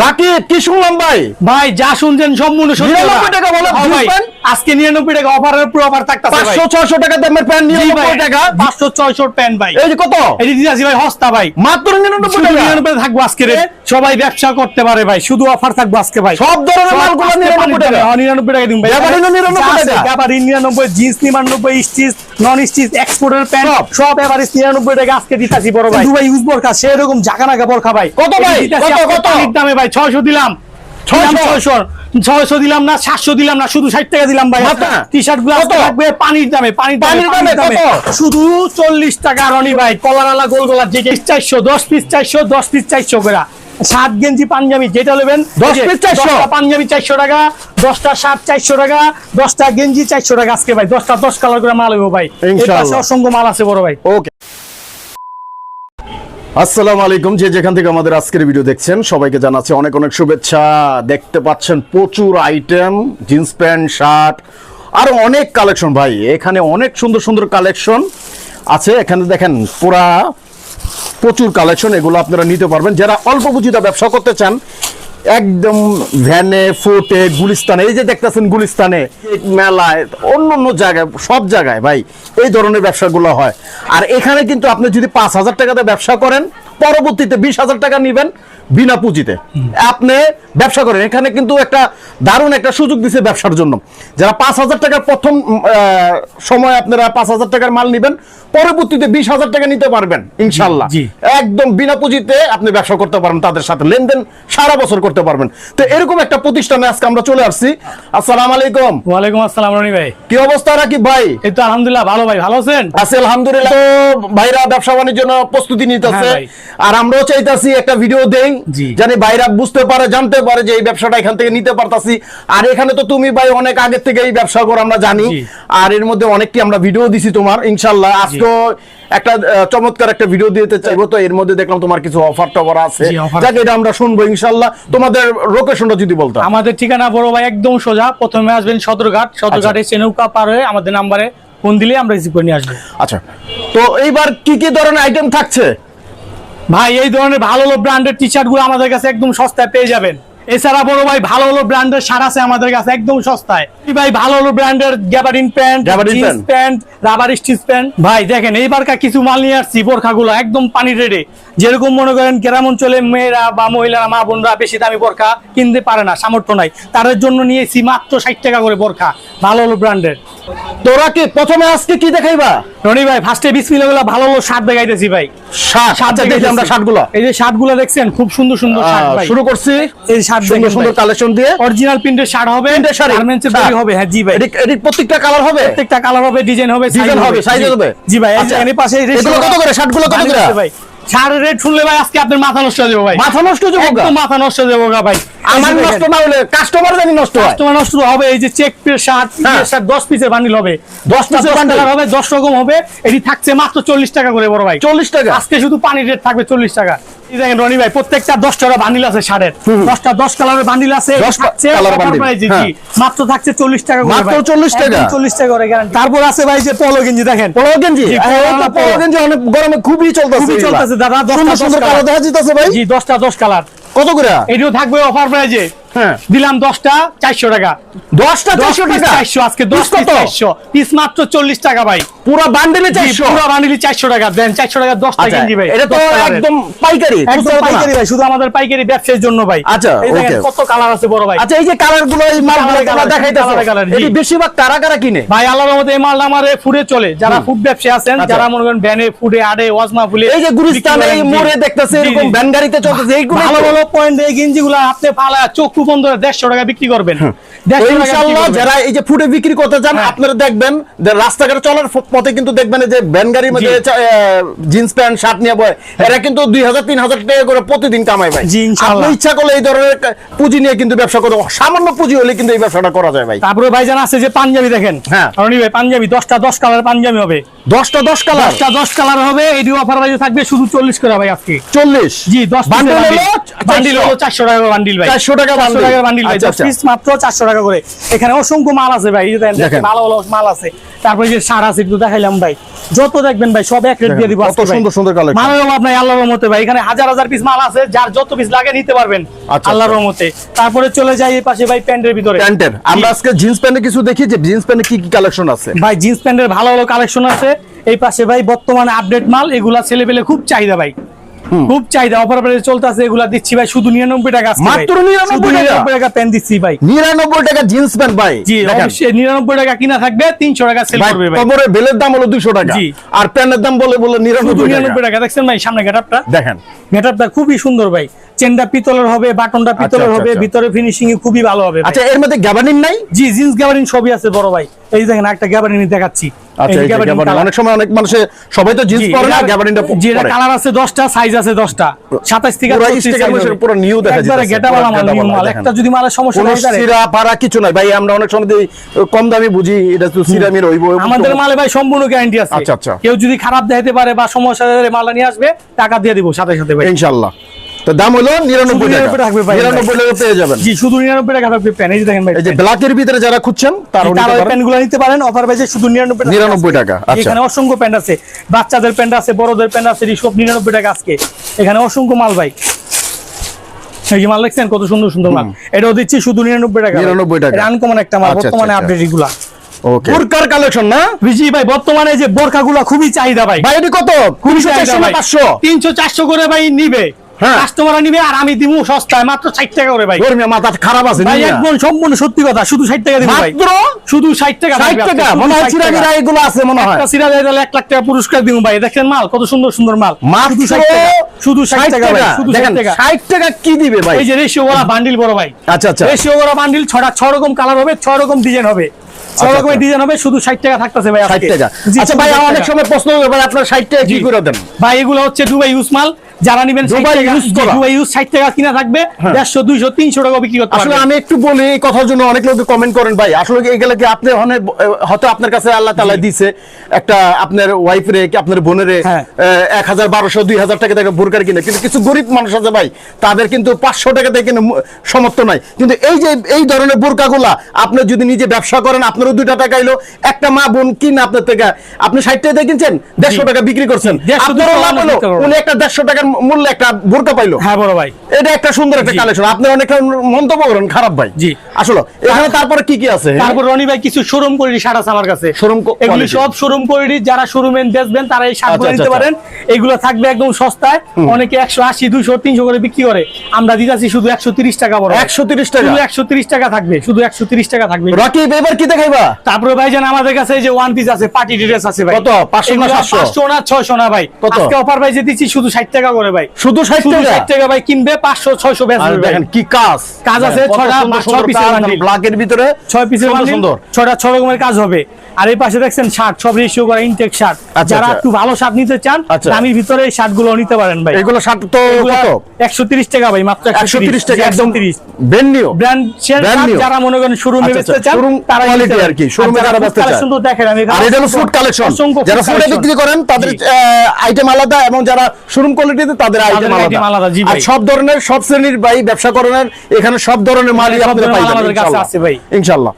রাকিব কি শুনলাম ভাই? ভাই যা শুনছেন 99 টাকা বলে হ্যাঁ ভাই, আজকে নিরানব্বই টাকা অফারের পুরো অফার থাকতেছে ভাই। পাঁচশো ছয়শো টাকা দামের প্যান্ট ভাই টাকা। পাঁচশো ছয়শো প্যান্ট ভাই। এই যে কত? দিয়েছি ভাই হস্তা ভাই। মাত্র নিরানব্বই টাকা। নিরানব্বই থাকব আজকে রে সবাই ব্যবসা করতে পারে ভাই শুধু অফার থাকব আজকে ভাই। সব ধরনের মালগুলো নিরানব্বই টাকা। হ্যাঁ, নিরানব্বই টাকা দিন ভাই। ব্যাপারীনও 99 যা আছে, টাকা। ব্যাপারী নিরানব্বই জিন্স নিরানব্বই স্টিচ নন স্টিচ এক্সপোর্টের প্যান্ট সব। এভারেজ নিরানব্বই টাকা আজকে দিতাছি বড় ভাই। দুবাই ইউজ বোরখা সেরকম জাকা নাকা বোরখা ভাই। কত ভাই? কত, কত? দামে ভাই ছয়শো দিলাম। ছয়শো? ছয়শো। দিলাম না সাতশো দিলাম না শুধু ষাট টাকা দিলাম ভাই। টি শার্টগুলো থাকবে পানির দামে পানির পানির দামে দামে। শুধু চল্লিশ টাকা রনি ভাই কলারালা গোল গোলা যে চারশো দশ পিস চারশো দশ পিস চারশো করে। সাত গেঞ্জি পাঞ্জাবি যেটা নেবেন 10 piece 400 দশটা পাঞ্জাবি চারশো টাকা দশটা শার্ট চারশো টাকা দশটা গেঞ্জি চারশো টাকা আজকে ভাই দশটা দশ কালার করে মাল হইব ভাই। অসংখ্য মাল আছে বড় ভাই। ওকে আসসালামু আলাইকুম। যে যেখান থেকে আমাদের আজকের ভিডিও দেখছেন, সবাইকে জানাচ্ছি অনেক অনেক শুভেচ্ছা। দেখতে পাচ্ছেন প্রচুর আইটেম জিন্স প্যান্ট শার্ট আর অনেক কালেকশন ভাই। এখানে অনেক সুন্দর সুন্দর কালেকশন আছে। এখানে দেখেন পুরা প্রচুর কালেকশন এগুলো আপনারা নিতে পারবেন। যারা অল্প পুঁজিতে ব্যবসা করতে চান একদম ভ্যানে ফোটে গুলিস্তানে, এই যে দেখতেছেন গুলিস্তানে মেলায়, অন্য অন্য জায়গায়, সব জায়গায় ভাই, এই ধরনের ব্যবসাগুলো হয়। আর এখানে কিন্তু আপনি যদি পাঁচ হাজার টাকাতে ব্যবসা করেন, পরবর্তীতে বিশ হাজার টাকা নিবেন বিনা পুঁজিতে। আপনি ব্যবসা করেন এখানে কিন্তু একটা দারুণ একটা সুযোগ দিছে ব্যবসার জন্য। যারা পাঁচ হাজার টাকার প্রথম সময় আপনারা পাঁচ হাজার টাকার মাল নিবেন পরবর্তীতে বিশ হাজার টাকা নিতে পারবেন ইনশাল্লাহ। একদম বিনা পুঁজিতে আপনি ব্যবসা করতে পারবেন তাদের সাথে লেনদেন সারা বছর করতে পারবেন। তো এরকম একটা প্রতিষ্ঠানে আজকে আমরা চলে আসছি। আসসালাম আলাইকুম। ওয়ালাইকুম আসসালাম রনি ভাই। কি অবস্থা রাকিব ভাই? এই তো আলহামদুলিল্লাহ ভালো ভাই ভালো আছেন? আছে আলহামদুলিল্লাহ। তো ভাইরা ব্যবসা বাণিজ্যের জন্য প্রস্তুতি নিতেছে। হ্যাঁ আর আমরাও চাইতাছি একটা ভিডিও দেই। জানি ভাইরা বুঝতে পারে জানতে পারে যে এই ব্যবসাটা এখান থেকে নিতে পারতাছি। আর এখানে তো তুমি ভাই অনেক আগে থেকে এই ব্যবসা করো আমরা জানি। আর এর মধ্যে অনেকটি আমরা ভিডিও দিছি তোমার ইনশাল্লাহ। আজকেও একটা চমৎকার একটা ভিডিও দিতে চাইব। তো এর মধ্যে দেখলাম তোমার কিছু অফার টফার আছে। যাকে এটা আমরা শুনব ইনশাল্লাহ। তোমাদের লোকেশনটা যদি বলতো। আমাদের ঠিকানা বড় ভাই একদম সোজা। প্রথমে আসবেন সদরঘাট। সদরঘাটে চেনৌকা পার হয়ে আমাদের নাম্বারে ফোন দিলে আমরা রিসিভ করে নিয়ে আসব। আচ্ছা। তো এইবার কি কি ধরনের আইটেম থাকছে? ভাই, এই ধরনের ভালো ভালো ব্র্যান্ডের টি শার্টগুলো আমাদের কাছে একদম সস্তায় পেয়ে যাবেন। এছাড়া বড় ভাই ভালো ভালো ব্র্যান্ডের শার্ট আছে আমাদের কাছে একদম সস্তায়। ভাই ভালো ভালো ব্র্যান্ডের gabardine pant jeans pant. Rubber stitch pant ভাই দেখেন এইবারকার কিছু মাল নিয়ে আসছি বোরখাগুলো একদম পানি রেডে। যেরকম মনে করেন গ্রাম অঞ্চলে মেয়েরা বা মহিলারা মা বোনরা বেশি দামি বোরখা কিনতে পারে না সামর্থ্য নাই। তাদের জন্য নিয়েছি মাত্র ষাট টাকা করে বোরখা ভালো ভালো ব্র্যান্ডের। তোরা কি প্রথমে আজকে কি দেখাইবা? রনি ভাই ফার্স্টে বিশ মিনিট ভালো ভালো শার্ট দেখাইতেছি ভাই। শার্ট আচ্ছা দেখি আমরা শার্টগুলো। এই যে শার্টগুলো দেখছেন খুব সুন্দর সুন্দর শার্ট ভাই। শুরু করছি। এই শার্ট সুন্দর সুন্দর কালেকশন দিয়ে। অরিজিনাল প্রিন্টের শার্ট হবে প্রিন্টের শাড়ি। গার্মেন্টস এর হবে হ্যাঁ জি ভাই। এটি- প্রত্যেকটা কালার হবে? প্রত্যেকটা কালার হবে ডিজাইন হবে হবে, সাইজ হবে? জি ভাই আচ্ছা। পাশে এই এগুলো কত করে? শার্টগুলো কত করে? ভাই শার্টের রেট শুনলে ভাই আজকে আপনার মাথা নষ্ট হয়ে যাবে ভাই। মাথা নষ্ট হয়ে যাবে একদম মাথা নষ্ট হয়ে যাবে ভাই। আমার নষ্ট না হলে কাস্টমার জানি নষ্ট হয়। কাস্টমার নষ্ট হবে এই যে চেক পিস শার্ট হ্যাঁ। শার্ট 10 পিসের বান্ডিল হবে। 10 piece পিসের বান্ডিল হবে 10 রকম হবে। এটি থাকছে মাত্র 40 টাকা করে বড় ভাই। চল্লিশ টাকা? আজকে শুধু পানির রেট থাকবে চল্লিশ টাকা। দেখেন রনি ভাই প্রত্যেকটা দশ বান্ডিল আছে শার্টের। দশটা দশ কালারের বান্ডিল আছে। 10 কালার offer বান্ডিল, price হ্যাঁ। মাত্র থাকছে চল্লিশ টাকা করে মাত্র। 40 টাকা? চল্লিশ টাকা করে guarantee। তারপর আছে ভাই যে পলো গেঞ্জি দেখেন। পোলো গেঞ্জি? পোলো। পোলো গেঞ্জি অনেক গরমে খুবই চলতেছে খুবই চলতেছে দাদা দশটা দশ কালার। দেখা যাইতেছে ভাই। জি দশটা দশ কালার। কত করে? এটিও থাকবে অফার প্রাইজে হ্যাঁ। দিলাম দশটা চারশো টাকা। দশটা চারশো টাকা? চারশো আজকে দশ কত? চারশো। পিস মাত্র চল্লিশ টাকা ভাই। পুরো বান্ডেলে জি, চারশো পুরো বান্ডিলি চারশো টাকা দেন চারশো টাকা দশটা আচ্ছা গেঞ্জি ভাই এটা তো একদম পাইকারি একদম। পাইকারি ভাই শুধু আমাদের পাইকারি ব্যবসার জন্য ভাই আচ্ছা, okay. কত কালার আছে বড় ভাই আচ্ছা এই যে কালারগুলো এই তোমরা দেখাইতেছো। এটি বেশিরভাগ কারা কারা কিনে ভাই আল্লাহর মধ্যে এই আমার ফুডে চলে যারা ফুড ব্যবসায়ী আছেন আচ্ছা। যারা মনে করেন ভ্যানে ফুডে আড়ে ওয়াজমা ফুলে এই যে গুলিস্তান এই মোড়ে দেখতেছে এরকম ভ্যান গাড়িতে চলতেছে এইগুলো ভালো ভালো পয়েন্ট এই গেঞ্জিগুলো আপনি ফালা চক্ষু বন্ধ করে দেড়শো টাকা বিক্রি করবেন বিক্রি ইনশাআল্লাহ। যারা এই যে ফুডে বিক্রি করতে চান হ্যাঁ। আপনারা দেখবেন রাস্তাঘাটে চলার পথে কিন্তু দেখবেন যে ভ্যান গাড়ির মধ্যে জিন্স প্যান্ট শার্ট নিয়ে বয় এরা কিন্তু দুই হাজার তিন হাজার টাকা করে প্রতিদিন কামায় ভাই। আপনি ইচ্ছা করলে এই ধরনের পুঁজি নিয়ে কিন্তু ব্যবসা করতে সামান্য পুঁজি হলে কিন্তু এই ব্যবসাটা করা যায় ভাই। তারপরে ভাইজান আছে যে পাঞ্জাবি দেখেন। হ্যাঁ। ভাই পাঞ্জাবি দশটা দশ কালার পাঞ্জাবি হবে। দশটা দশ কালার? দশটা দশ কালার হবে এটি অফার প্রাইসে থাকবে শুধু চল্লিশ করে ভাই আজকে। চল্লিশ? জি দশ বান্ডিল বান্ডিল হলো চারশো। টাকা বান্ডিল ভাই। 400 টাকা চারশো টাকা বান্ডিল ভাই। আচ্ছা, দশ আচ্ছা। পিস মাত্র চারশো টাকা করে। এখানে অসংখ্য মাল আছে ভাই এই। ভালো ভালো মাল আছে। তারপরে যে সার আছে দেখাইলাম ভাই। যত দেখবেন ভাই সব এক রেট দিয়ে দিব কত সুন্দর সুন্দর কালেকশন মালের অভাব নাই আল্লাহর রহমতে ভাই। এখানে হাজার হাজার পিস মাল আছে যার যত পিস লাগে নিতে পারবেন আচ্ছা, আল্লাহর আচ্ছা। রহমতে। তারপরে চলে যাই এই পাশে ভাই প্যান্টের ভিতরে। প্যান্টের। আমরা আজকে জিন্স প্যান্টে কিছু দেখি যে জিন্স প্যান্টে কি কি কালেকশন আছে? ভাই জিন্স প্যান্টের ভালো ভালো কালেকশন আছে। এই পাশে ভাই বর্তমানে আপডেট মাল এগুলা ছেলে পেলে খুব চাহিদা ভাই। খুব চাহিদা অফার প্রাইসে চলতে আছে এগুলা দিচ্ছি ভাই শুধু নিরানব্বই টাকা আজকে মাত্র 99 টাকা? নিরানব্বই টাকা প্যান্ট দিচ্ছি ভাই। নিরানব্বই টাকা জিন্স প্যান্ট ভাই জি। অবশ্যই নিরানব্বই টাকা কিনা থাকবে তিনশো টাকা সেল করবে ভাই। কমরের বেলের দাম হলো দুশো টাকা। জি। আর প্যান্টের দাম বলে বলে শুধু নিরানব্বই নিরানব্বই টাকা টাকা দেখছেন ভাই সামনে গেটআপটা দেখেন। গেটআপটা খুবই সুন্দর ভাই। চেনটা পিতলের হবে বাটনটা পিতলের আচ্ছা, হবে আচ্ছা। ভিতরে ফিনিশিং খুবই ভালো হবে আচ্ছা এর মধ্যে গ্যাবানিন নাই জি জিন্স গ্যাবারিন সবই আছে বড় ভাই এই দেখেন একটা গ্যাবারিন দেখাচ্ছি আচ্ছা এই এই যে গ্যাবারিন গ্যাবারিন colour। অনেক সময় অনেক মানুষে সবাই তো জিন্স পরে না এটার- গ্যাবারিনটা জি, এটা পরে কালার আছে 10টা, সাইজ আছে 10টা। 27 থেকে পুরো 36 sticker size মধ্যে হবে। পুরো new দেখা একবারে গেটাওয়ালা মাল, new মাল। একটা যদি মালের সমস্যা কোনো তাহলে- সিরা পারা কিছু নাই ভাই আমরা অনেক সময় কম দামি বুঝি এটা তো সিরামির হইব আমাদের মালে ভাই সম্পূর্ণ গ্যারান্টি আছে আচ্ছা, আচ্ছা। কেউ যদি খারাপ দেখাতে পারে বা সমস্যা মালটা নিয়ে আসবে টাকা দিয়ে দিব সাথে সাথে ভাই ইনশাআল্লাহ তো দাম হলো নিরানব্বই টাকা। 99 থাকবে ভাই। নিরানব্বই টাকা পেয়ে যাবেন। জি শুধু নিরানব্বই টাকা থাকবে প্যান এই যে দেখেন ভাই এই যে ব্ল্যাকের ভিতরে যারা খুঁজছেন তার ওই নিতে পারেন। অফার প্রাইসে শুধু নিরানব্বই টাকা 99 টাকা, আচ্ছা। এখানে অসংখ্য প্যান্ট আছে। বাচ্চাদের প্যান্ট আছে বড়দের প্যান্ট আছে সব নিরানব্বই টাকা আজকে। এখানে অসংখ্য মাল ভাই। এই মাল দেখছেন কত সুন্দর সুন্দর মাল। এটাও দিচ্ছি শুধু নিরানব্বই টাকা 99 টাকা। আনকমন একটা মাল আচ্ছা, আচ্ছা, বর্তমানে। আপডেট এগুলা। বোরকার কালেকশন না? ভাই বর্তমানে যে বোরখাগুলা খুবই চাহিদা ভাই। ভাই এটি কত? খুবই 300 400 500 তিনশো চারশো করে ভাই নিবে। কাস্টমার নিবে আর আমি দিব সস্তায় মাত্র ষাট টাকা করে ভাই। গরমে মাথা খারাপ আছে ভাই একদম সম্পূর্ণ সত্যি কথা শুধু ষাট টাকা দিব ভাই। মাত্র? শুধু ষাট টাকা 60 টাকা? মনে হয় শুধু 60 টাকা। চিরাগিরা এগুলো আছে মনে হয়। একটা সিরা দেয় লাখ টাকা পুরস্কার দিব ভাই দেখেন মাল? কত সুন্দর সুন্দর মাল। মাত্র শুধু টাকা। শুধু ষাট 60 টাকা ভাই শুধু ষাট দেখেন টাকা। 60 টাকা কি দিবে ভাই? এই যে রেশিও করা বান্ডিল বড় ভাই। আচ্ছা আচ্ছা। রেশিও বান্ডিল ছটা ছ রকম কালার হবে ছ রকম ডিজাইন হবে। ছ আচ্ছা, আচ্ছা। ডিজাইন হবে শুধু টাকা থাকতেছে ভাই 60 টাকা। আচ্ছা ভাই অনেক সময় প্রশ্ন হবে ভাই আপনার 60 টাকা কি করে দেন? ভাই এগুলো হচ্ছে দুবাই ইউজ মাল। যারা নিবেন ইউজ টাকা কিনা থাকবে দেড়শো দুইশো তিনশো টাকা বিক্রি করতে আসলে আমি একটু বলি এই কথার জন্য অনেক লোক কমেন্ট করেন ভাই। আসলে এগুলা কি আপনি হয়তো আপনার কাছে আল্লাহ তাআলা একটা আপনার ওয়াইফ রে কি আপনার বোনের হ্যাঁ। টাকা থেকে বোরকার কিনে। কিন্তু কিছু গরিব মানুষ আছে ভাই তাদের কিন্তু পাঁচশো টাকা থেকে কিনে সমর্থ নাই। কিন্তু এই যে এই ধরনের বোরকাগুলা আপনি যদি নিজে ব্যবসা করেন আপনারও দুইটা টাকা এলো একটা মা বোন কিনে আপনার থেকে আপনি ষাট টাকা দিয়ে কিনছেন দেড়শো টাকা বিক্রি করছেন। 150 আপনারও লাভ হলো বিক্রি উনি একটা দেড়শো টাকার মূল্যে একটা বোরকা পাইলো হ্যাঁ বড় ভাই এটা একটা সুন্দর একটা। কালেকশন আপনি অনেক মন্তব্য করেন খারাপ ভাই জি। আসলে এখানে তারপরে কি কি আছে? তারপর রনি ভাই কিছু শোরুম কোয়ালিটি শার্ট আছে আমার কাছে। Co- এগুলি সব শোরুম কোয়ালিটি যারা শোরুমে বেচবেন তারা এই শার্টগুলো আচ্ছা, নিতে আচ্ছা, পারেন। এগুলো থাকবে একদম সস্তায়। অনেকে একশো আশি দুইশো তিনশো করে বিক্রি করে। আমরা দিতেছি শুধু একশো তিরিশ টাকা বড় ভাই। একশো তিরিশ টাকা? শুধু একশো তিরিশ টাকা থাকবে শুধু একশো তিরিশ টাকা থাকবে। রকি এবার কি দেখাইবা? তারপরে ভাই জান আমাদের কাছে এই যে ওয়ান পিস আছে পার্টি ড্রেস আছে ভাই। কত? 500 না 700? পাঁচশো না ছয়শো না ভাই। কত? আজকে অফার ভাই যে দিচ্ছি শুধু ষাট টাকা করে ভাই। শুধু ষাট শুধু টাকা? ষাট টাকা ভাই কিনবে পাঁচশো ছয়শো আর বেচবে দেখেন কি কাজ। কাজ আছে, কত ছটা সুন্দর বা সুন্দর ছয় পিসের কাজ, বান্ডিল। ব্ল্যাকের ভিতরে ছয় পিসের সুন্দর বান্ডিল, সুন্দর। ছটা ছয় রকমের কাজ হবে। আর এই পাশে দেখছেন শার্ট সব রেশিও করা ইনটেক শার্ট। আচ্ছা, যারা আচ্ছা। একটু ভালো শার্ট নিতে চান আচ্ছা। দামির ভিতরে এই শার্ট নিতে পারেন ভাই। এগুলো ষাট তো কত? একশো তিরিশ টাকা ভাই মাত্র একশো তিরিশ। টাকা একদম তিরিশ। বেন্ডিও ব্র্যান্ড Brand new। যারা মনে করেন শোরুমে বেচতে চান তারা পারেন। আর কি, যারা বেচতে collection তো দেখেন আমি আর এটা হলো ফুড কালেকশন যারা ফুডে বিক্রি করেন তাদের। আইটেম আলাদা এবং যারা শোরুম কোয়ালিটিতে তাদের আইটেম আলাদা, সব ধরনের সব শ্রেণির ভাই ব্যবসা করেন এখানে সব ধরনের মালই সব আপনারা আমাদের কাছে আছে ভাই। ইনশাআল্লাহ